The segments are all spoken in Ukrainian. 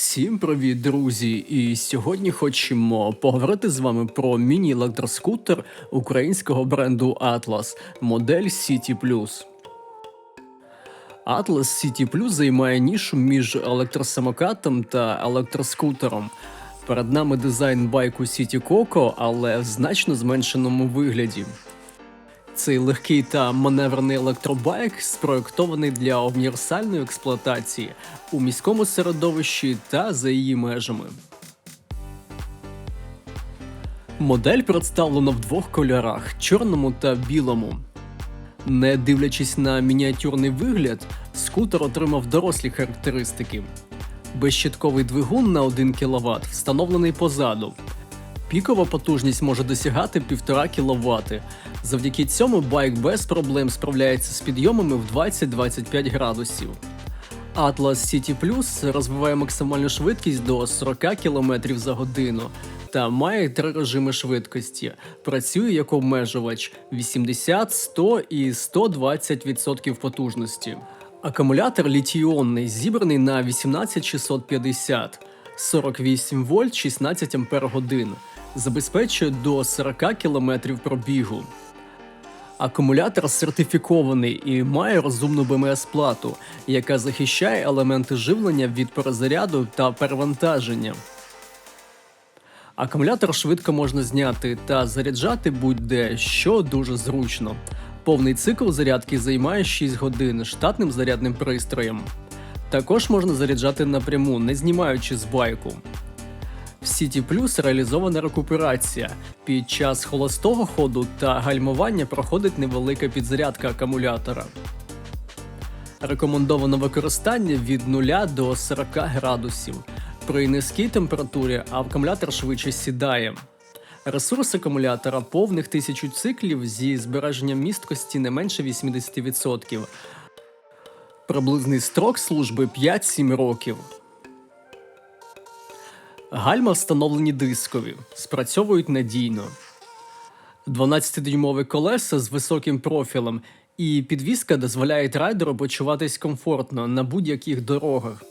Всім привіт, друзі! І сьогодні хочемо поговорити з вами про міні-електроскутер українського бренду Atlas, модель City Plus. Atlas City Plus займає нішу між електросамокатом та електроскутером. Перед нами дизайн байку City Coco, але в значно зменшеному вигляді. Цей легкий та маневрений електробайк спроєктований для універсальної експлуатації у міському середовищі та за її межами. Модель представлена в двох кольорах чорному та білому. Не дивлячись на мініатюрний вигляд, скутер отримав дорослі характеристики. Безщитковий двигун на 1 кВт встановлений позаду. Пікова потужність може досягати 1,5 кВт. Завдяки цьому байк без проблем справляється з підйомами в 20-25 градусів. Atlas City Plus розвиває максимальну швидкість до 40 км за годину та має три режими швидкості. Працює як обмежувач 80, 100 і 120% потужності. Акумулятор літій-іонний зібраний на 18650, 48 вольт 16 ампер годин. Забезпечує до 40 км пробігу. Акумулятор сертифікований і має розумну БМС плату, яка захищає елементи живлення від перезаряду та перевантаження. Акумулятор швидко можна зняти та заряджати будь-де, що дуже зручно. Повний цикл зарядки займає 6 годин штатним зарядним пристроєм. Також можна заряджати напряму, не знімаючи з байку. City Plus реалізована рекуперація. Під час холостого ходу та гальмування проходить невелика підзарядка акумулятора. Рекомендовано використання від 0 до 40 градусів. При низькій температурі акумулятор швидше сідає. Ресурс акумулятора повних 1000 циклів зі збереженням місткості не менше 80%. Приблизний строк служби 5-7 років. Гальма встановлені дискові, спрацьовують надійно. 12-дюймові колеса з високим профілем, і підвізка дозволяє райдеру почуватись комфортно на будь-яких дорогах.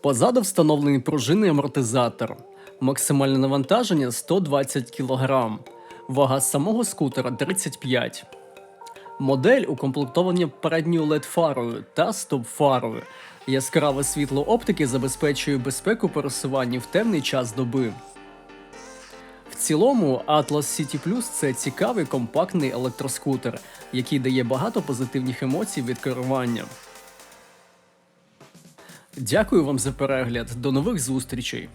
Позаду встановлений пружинний амортизатор. Максимальне навантаження 120 кг. Вага самого скутера 35 Модель укомплектована передньою LED-фарою та стоп-фарою. Яскраве світло оптики забезпечує безпеку пересування в темний час доби. В цілому, Atlas City Plus це цікавий компактний електроскутер, який дає багато позитивних емоцій від керування. Дякую вам за перегляд. До нових зустрічей!